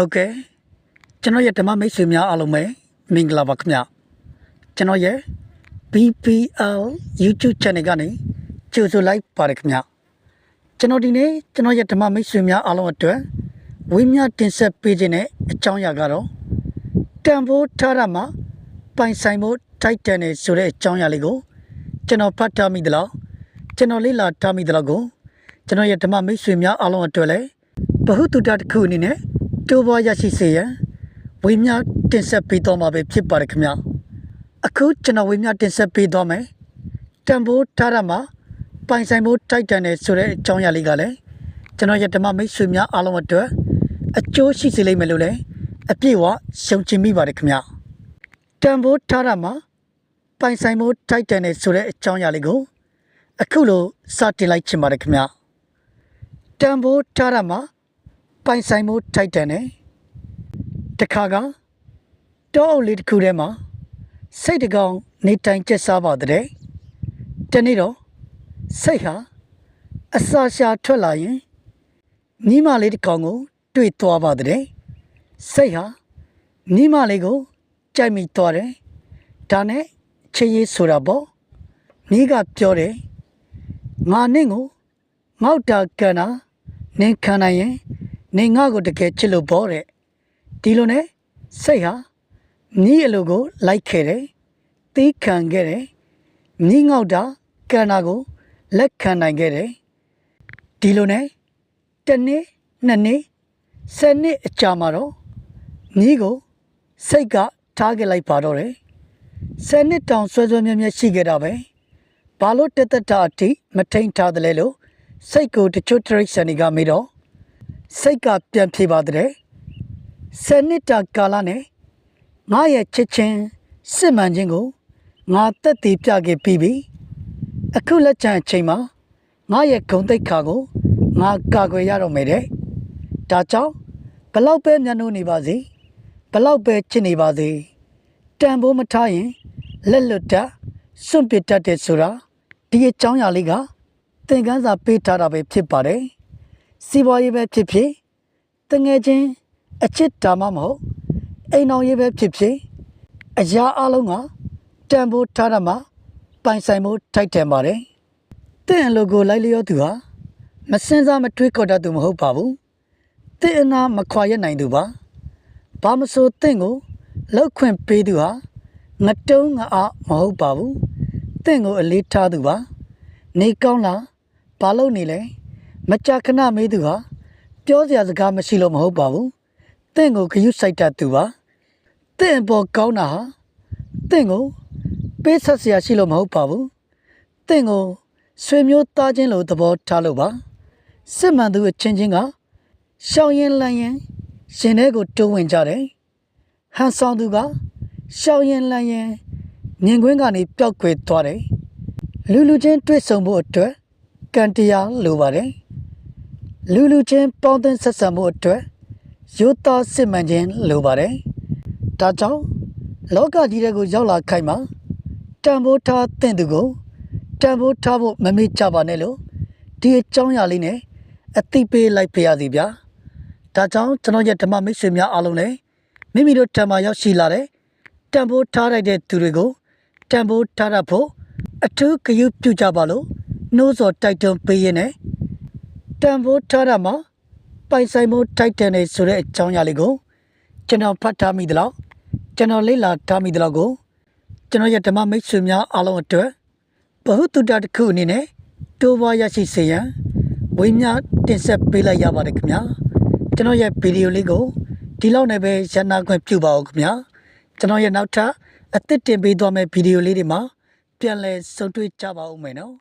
ဟုတ်ကဲ့ကျွန်တော်ရဲ့ဓမ္မမိတ်ဆွေများအားလုံးပဲမင်္ဂလာပါခင်ဗျကျွန်တော်ရဲ့ BPL YouTube channel ကနေကြိုဆိုလိုက်ပါတယ်ခင်ဗျကျွန်တော်ဒီနေ့ကျွန်တော်ရဲ့ဓမ္မမိတ်ဆွေများအားလုံးအတွက်ဝိညာဉ်တင်ဆက်ပေးခြင်းနဲ့အကြောင်းအရာကတော့တန်ဖိုးထားရမှာပိုင်ဆိုင်ဖို့ထိုက်တန်နေဆိုတဲ့အကြောင်းအရာလေးကိုကျွန်တော်ဖတ်ထားမိသလားကျွန်တော်လေ့လာထားမိသလားကိုကျွန်တော်ရဲ့ဓမ္မမိတ်ဆွေများအားလုံးအတွက်လည်းဘ ഹു တုတ္တတစ်ခုအနေနဲ့ တိုးပွားရရှိစေရန်ဝိညာဉ်တင်ဆက်ပေးတော်မှာပဲဖြစ်ပါတယ်ခင်ဗျအခုကျွန်တော်ဝိညာဉ်တင်ဆက်ပေးတော်မယ်တန်ဖိုးထားရမှာပိုင်ဆိုင်ဖို့ထိုက်တန်နေဆိုတဲ့အကြောင်းအရာလေးကလည်းကျွန်တော်ရဲ့ဓမ္မမိတ်ဆွေများအားလုံးအတွက်အကျိုးရှိစေလိမ့်မယ်လို့လည်းအပြည့်အဝရှုံချင်မိပါတယ်ခင်ဗျတန်ဖိုးထားရမှာပိုင်ဆိုင်ဖို့ထိုက်တန်နေဆိုတဲ့အကြောင်းအရာလေးကိုအခုလိုစတင်လိုက်ချင်ပါတယ်ခင်ဗျတန်ဖိုးထားရမှာ ပိုင်ဆိုင်ဖို့ထိုက်တန်တယ်တခါကတောအုပ်လေးတစ်ခုထဲမှာစိတ်တကောင်နေတိုင်ကျက်စားပါတဲ့တနေ့တော့စိတ်ဟာအစာရှာထွက်လာရင်မိမလေးတစ်ကောင်ကို တွေ့သွားပါတဲ့စိတ်ဟာမိမလေးကိုကြိုက်မိသွားတယ်ဒါနဲ့ချေရေးဆိုတာပေါ့မိကပြောတယ်ငါနဲ့ကိုငေါက်တာကန်တာနင်ခံနိုင်ရင် နင်ငါ့ကိုတကယ်ချစ်လို့ပေါ့တဲ့ဒီလိုနဲ့စိတ်ဟာမိအလိုကိုလိုက်ခဲ့တယ်သီးခံခဲ့တယ်မိငေါက်တာကန်တာကိုလက်ခံနိုင်ခဲ့တယ်ဒီလိုနဲ့တစ်နေ့နှစ်နေ့ဆယ်နှစ်အကြာမှာတော့မိကိုစိတ်ကထားခဲ့လိုက်ပါတော့တယ်ဆယ်နှစ်တောင်ဆွဲဆွဲမြဲမြဲရှိခဲ့တာပဲဘာလို့တက်တက်တာအထိမထိန်ထားတယ်လဲလို့စိတ်ကိုတချို့တရိတ်ဆန်တွေကမေးတော့ စိတ်ကပြန်ဖြေပါတဲ့ဆယ်နှစ်တာကာလနဲ့ငါရဲ့ချစ်ချင်းစစ်မှန်ခြင်းကိုငါတက်တည်ပြခဲ့ပြီးပြီအခုလက်ချံအချိန်မှာငါရဲ့ဂုံတိတ်ခါကိုငါကာကွယ်ရတော့မယ်တဲ့ဒါကြောင့်ဘလောက်ပဲမျက်နှာနေပါစေဘလောက်ပဲချစ်နေပါစေတန်ဖိုးမထားရင်လက်လွတ်တတ်စွန့်ပစ်တတ်တယ်ဆိုတာဒီအကြောင်းအရာလေးကသင်ခန်းစာပေးထားတာပဲဖြစ်ပါတယ် စီးပွားရေးပဲဖြစ်ဖြစ်တငယ်ချင်းအချစ်ဒါမှမဟုတ်အိမ်တော်ရေးပဲဖြစ်ဖြစ်အရာအလုံးကတန်ဖိုးထားတာမှပိုင်ဆိုင်မှုထိုက်တန်ပါတယ်တင့်အလိုကိုလိုက်လျောသူဟာမစင်စားမတွေးခေါ်တတ်သူမဟုတ်ပါဘူးတင့်အနာမခွာရနိုင်သူပါဘာမဆိုတင့်ကိုလောက်ခွင့်ပေးသူဟာငတုံးငအားမဟုတ်ပါဘူးတင့်ကိုအလေးထားသူပါနေကောင်းလားဘာလို့နေလဲ မကြခဏမေးသူဟာပြောစရာစကားမရှိလို့မဟုတ်ပါဘူးတင့်ကိုခရုစိုက်တတ်သူပါတင့်အပေါ်ကောင်းတာဟာတင့်ကိုပေးဆက်စရာရှိလို့မဟုတ်ပါဘူးတင့်ကိုဆွေမျိုးသားချင်းလိုသဘောထားလို့ပါစစ်မှန်သူအချင်းချင်းကရှောင်းရင်လန့်ရင်ရှင်ထဲကိုတိုးဝင်ကြတယ်ဟန်ဆောင်သူကရှောင်းရင်လန့်ရင်မြင်ကွင်းကနေပျောက်ကွယ်သွားတယ်လူလူချင်းတွေ့ဆုံဖို့အတွက်ကံတရားလိုပါတယ် လူလူချင်းပေါင်းသင်းဆက်ဆံမှုအတွက်ရိုးသားစစ်မှန်ခြင်းလိုပါတယ်ဒါကြောင့်လောကကြီးတဲ့ကိုရောက်လာခိုင်မှာတန်ဖိုးထားတဲ့သူကိုတန်ဖိုးထားဖို့မမေ့ကြပါနဲ့လို့ဒီအကြောင်းအရာလေးနဲ့အသိပေးလိုက်ပါရစီဗျာဒါကြောင့်ကျွန်တော်ရဲ့ဓမ္မမိတ်ဆွေများအားလုံးလည်းမိမိတို့ဓမ္မရောက်ရှိလာတဲ့တန်ဖိုးထားလိုက်တဲ့သူတွေကိုတန်ဖိုးထားရဖို့အထူးဂရုပြုကြပါလို့နှိုးဆော်တိုက်တွန်းပေးရင်းနဲ့ တန်ဖိုးထားရမှာပိုင်ဆိုင်မှုတိုက်တန်နေဆိုတဲ့အကြောင်းအရာလေးကိုကျွန်တော်ဖတ်ထားမိသလောက်ကျွန်တော်လေ့လာထားမိသလောက်ကိုကျွန်တော်ရဲ့ဓမ္မမိတ်ဆွေများအားလုံးအတွက်ဘ ഹു တုတ္တတစ်ခုအနေနဲ့တိုးပွားရရှိစေရန်ဝိညာဉ်တင်ဆက်ပေးလိုက်ရပါတယ်ခင်ဗျာကျွန်တော်ရဲ့ဗီဒီယိုလေးကိုဒီလောက်နဲ့ပဲရန်နာခွင့်ပြုပါဦးခင်ဗျာကျွန်တော်ရဲ့နောက်ထပ်အသစ်တင်ပေးသွားမယ့်ဗီဒီယိုလေးတွေမှာပြန်လည်ဆုံတွေ့ကြပါဦးမယ်နော်